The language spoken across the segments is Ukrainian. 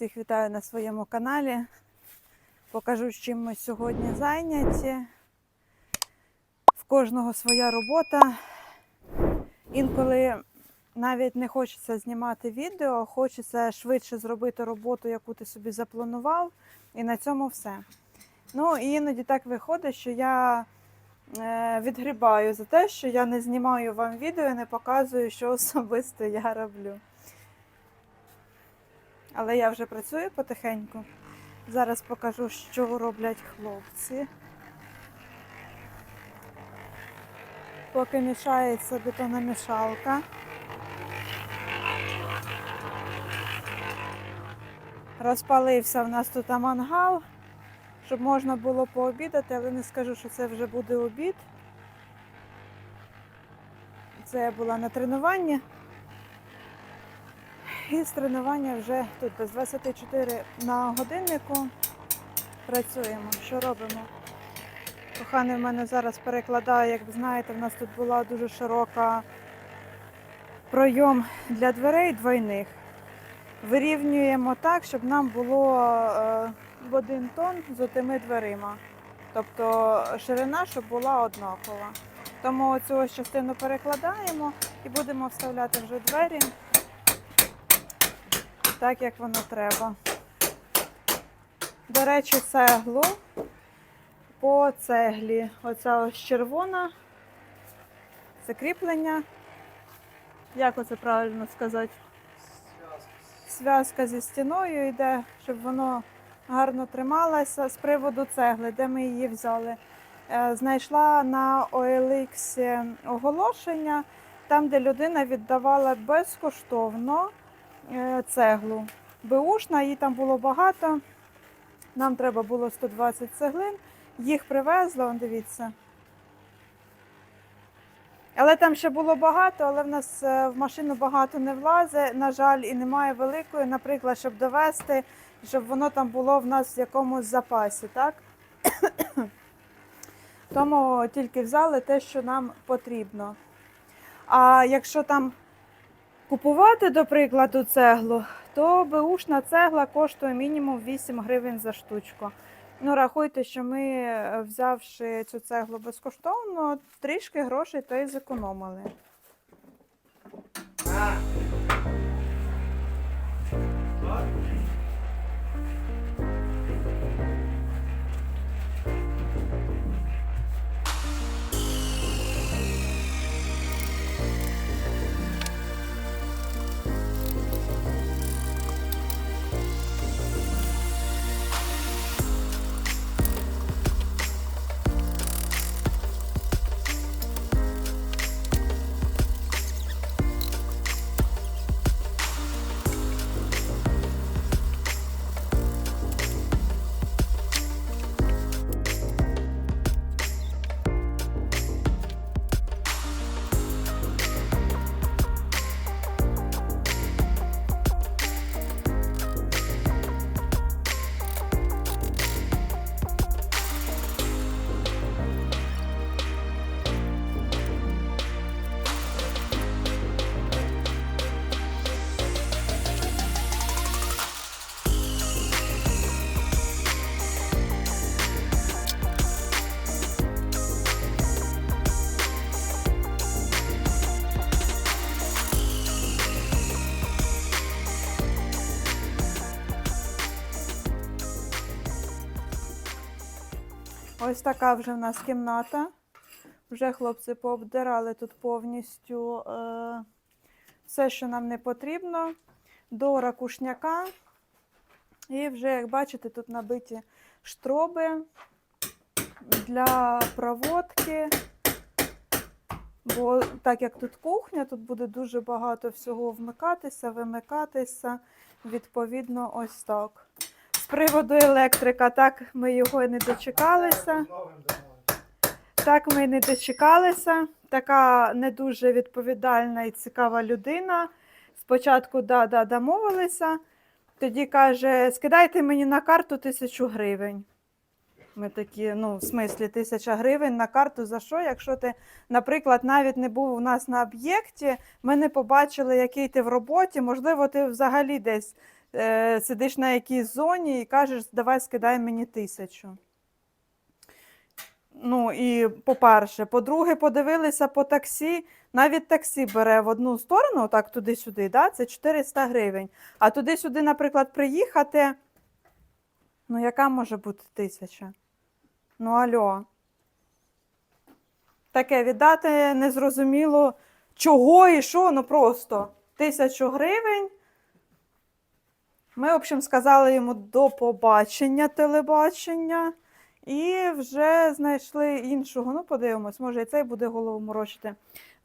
Всіх вітаю на своєму каналі. Покажу, з чим ми сьогодні зайняті. В кожного своя робота. Інколи навіть не хочеться знімати відео, хочеться швидше зробити роботу, яку ти собі запланував, і на цьому все. Ну, і іноді так виходить, що я е, відгрібаю за те, що я не знімаю вам відео і не показую, що особисто я роблю. Але я вже працюю потихеньку. Зараз покажу, що роблять хлопці. Поки мішається бетономішалка. Розпалився в нас тут мангал, щоб можна було пообідати, але не скажу, що це вже буде обід. Це я була на тренуванні. І з тренування вже тут без 24 на годиннику працюємо. Що робимо? Коханий в мене зараз перекладає, як ви знаєте, в нас тут була дуже широка пройом для дверей двойних. Вирівнюємо так, щоб нам було е, в один тон з отими дверима. Тобто ширина, щоб була однакова. Тому цю ось частину перекладаємо і будемо вставляти вже двері так, як воно треба. До речі, цеглу по цеглі. Оця ось червона. Це кріплення. Як оце правильно сказати? Зв'язка зі стіною йде, щоб воно гарно трималося. З приводу цегли, де ми її взяли. Е, Знайшла на OLX оголошення, там, де людина віддавала безкоштовно цеглу. Беушна, її там було багато. Нам треба було 120 цеглин. Їх привезли, он дивіться. Але там ще було багато, але в нас е, в машину багато не влазить, на жаль, і немає великої, наприклад, щоб довести, щоб воно там було в нас в якомусь запасі, так? Тому тільки взяли те, що нам потрібно. А якщо там купувати, до прикладу, цеглу, то беушна цегла коштує мінімум 8 гривень за штучку. Ну, рахуйте, що ми, е, взявши цю цеглу безкоштовно, трішки грошей то й зекономили. Ось така вже в нас кімната. Вже хлопці пообдирали тут повністю е, все, що нам не потрібно, до ракушняка. І вже, як бачите, тут набиті штроби для проводки. Бо так як тут кухня, тут буде дуже багато всього вмикатися, вимикатися. Відповідно, ось так. Приводу електрика, так ми його і не дочекалися. Так ми не дочекалися. Така не дуже відповідальна і цікава людина. Спочатку да, да, домовилися. Тоді каже, скидайте мені на карту тисячу гривень. Ми такі, ну, в смислі, тисяча гривень на карту за що? Якщо ти, наприклад, навіть не був у нас на об'єкті, ми не побачили, який ти в роботі, можливо, ти взагалі десь е, сидиш на якійсь зоні і кажеш, давай скидай мені тисячу. Ну, і по-перше, по-друге, подивилися по таксі. Навіть таксі бере в одну сторону, так туди-сюди, да, це 400 гривень. А туди-сюди, наприклад, приїхати. Ну, яка може бути тисяча? Ну, альо. Таке віддати незрозуміло чого і що, ну просто тисячу гривень. Ми, в общем, сказали йому до побачення телебачення. І вже знайшли іншого. Ну, подивимось, може і цей буде голову морочити.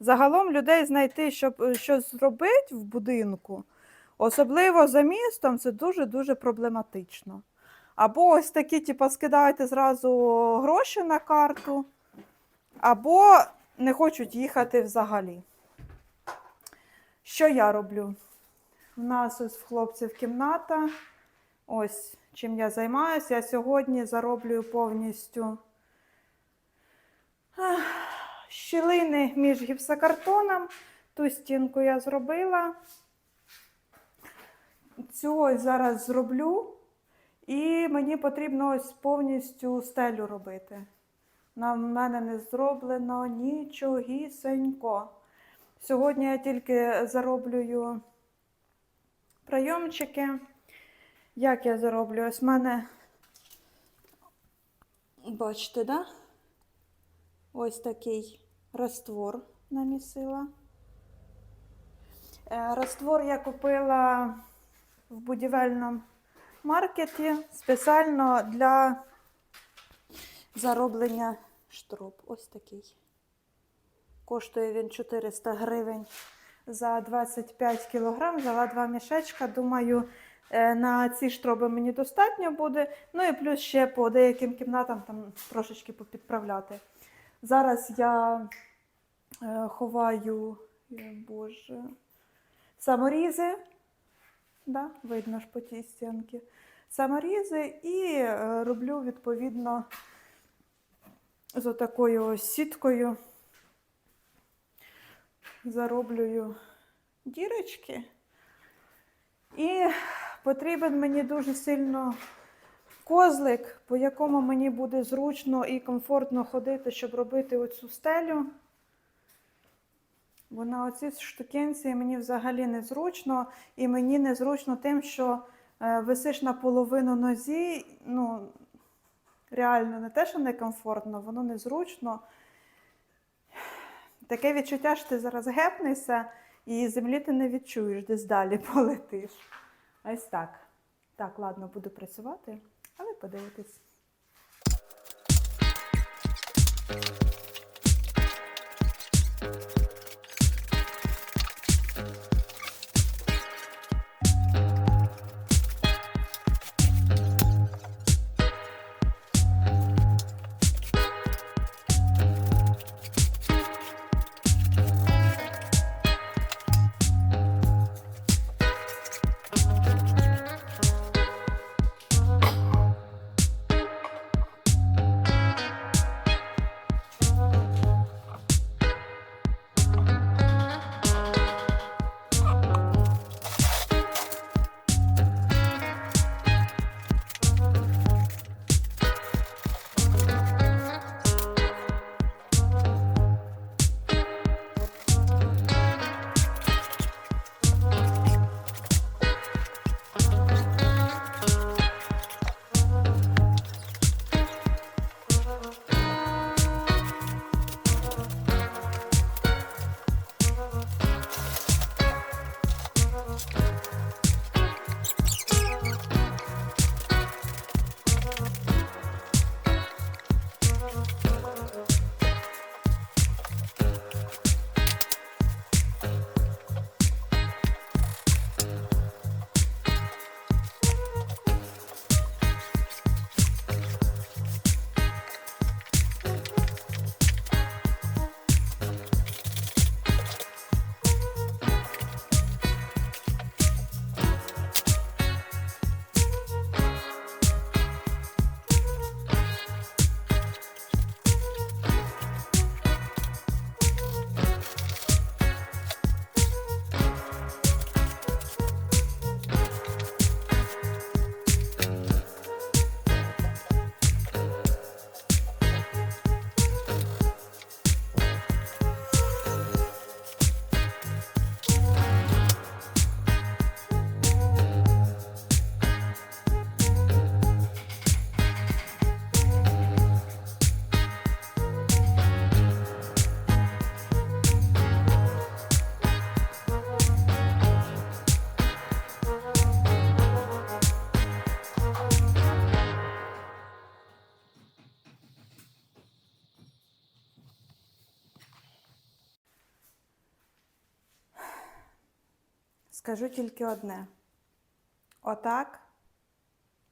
Загалом людей знайти, щоб е, щось зробити в будинку, особливо за містом, це дуже-дуже проблематично. Або ось такі, типу, скидаєте зразу гроші на карту, або не хочуть їхати взагалі. Що я роблю? У нас ось в хлопців кімната. Ось чим я займаюся. Я сьогодні зароблюю повністю щілини між гіпсокартоном. Ту стінку я зробила. Цю ось зараз зроблю. І мені потрібно ось повністю стелю робити. На мене не зроблено нічогісенько. Сьогодні я тільки зароблюю прийомчики. Як я зароблю? Ось в мене, бачите, да? Ось такий раствор намісила. Е, Раствор я купила в будівельному маркеті спеціально для зароблення штроп. Ось такий. Коштує він 400 гривень за 25 кг. Взяла два мішечка. Думаю, е, на ці штроби мені достатньо буде. Ну і плюс ще по деяким кімнатам там трошечки попідправляти. Зараз я е, ховаю, е, боже, саморізи. Да, видно ж по тій стінці. Саморізи і роблю відповідно з отакою ось сіткою. Зароблюю дірочки. І потрібен мені дуже сильно козлик, по якому мені буде зручно і комфортно ходити, щоб робити оцю стелю. Бо на оці штукенці мені взагалі не зручно, і мені не зручно тим, що е, висиш на половину нозі, ну, реально не те, що некомфортно, воно незручно. Таке відчуття, що ти зараз гепнешся і землі ти не відчуєш, десь далі полетиш. Ось так. Так, ладно, буду працювати, але подивитись. Скажу тільки одне. Отак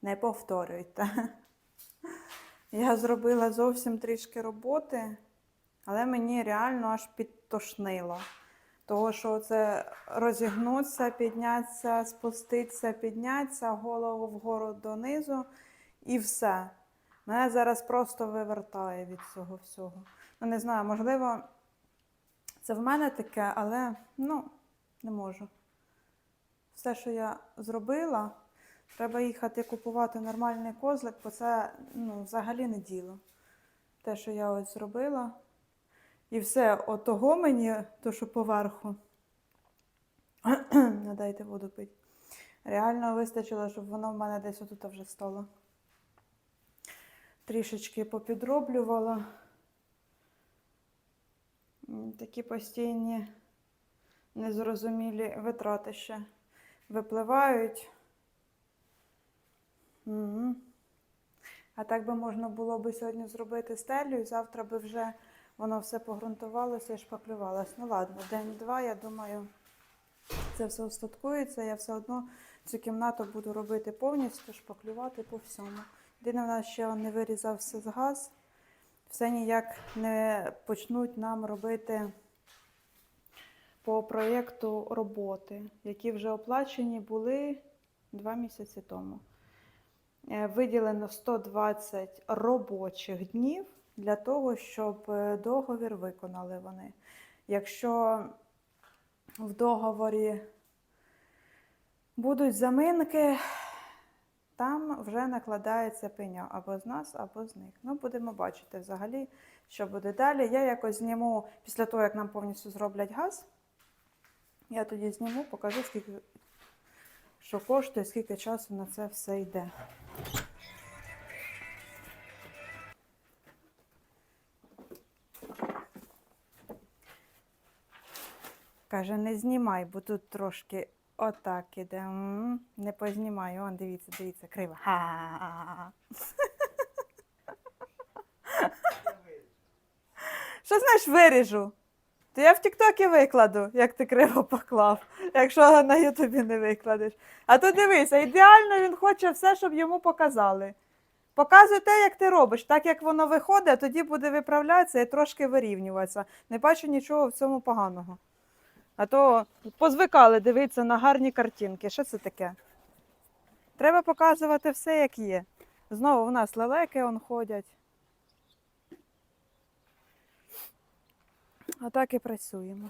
не повторюйте. Я зробила зовсім трішки роботи, але мені реально аж підтошнило. Того, що це розігнутися, піднятися, спуститися, піднятися, голову вгору донизу і все. Мене зараз просто вивертає від цього всього. Ну, не знаю, можливо, це в мене таке, але ну, не можу. Все, що я зробила, треба їхати купувати нормальний козлик, бо це ну, взагалі не діло. Те, що я ось зробила. І все, отого мені, то, що поверху. Не дайте воду пити. Реально вистачило, щоб воно в мене десь отут вже стало. Трішечки попідроблювала. Такі постійні незрозумілі витрати ще випливають. Мгм. А так би можна було би сьогодні зробити стелю, і завтра би вже воно все погрунтувалося і шпаклювалося. Ну ладно, день-два, я думаю, це все остаткується. Я все одно цю кімнату буду робити повністю, шпаклювати по всьому. Єдине, в нас ще не вирізався з газ. Все ніяк не почнуть нам робити по проєкту роботи, які вже оплачені були два місяці тому. Е, Виділено 120 робочих днів для того, щоб е, договір виконали вони. Якщо в договорі будуть заминки, там вже накладається пеня або з нас, або з них. Ну, будемо бачити взагалі, що буде далі. Я якось зніму після того, як нам повністю зроблять газ. Я тоді зніму, покажу, скільки що коштує, скільки часу на це все йде. Каже, не знімай, бо тут трошки отак іде. Не познімаю. Он, дивіться, дивіться, криво. Що знаєш, виріжу? То я в Тіктокі викладу, як ти криво поклав, якщо на Ютубі не викладеш. А то дивися, ідеально він хоче все, щоб йому показали. Показуй те, як ти робиш, так як воно виходить, а тоді буде виправлятися і трошки вирівнюватися. Не бачу нічого в цьому поганого. А то позвикали дивитися на гарні картинки. Що це таке? Треба показувати все, як є. Знову в нас лелеки он ходять. А так і працюємо.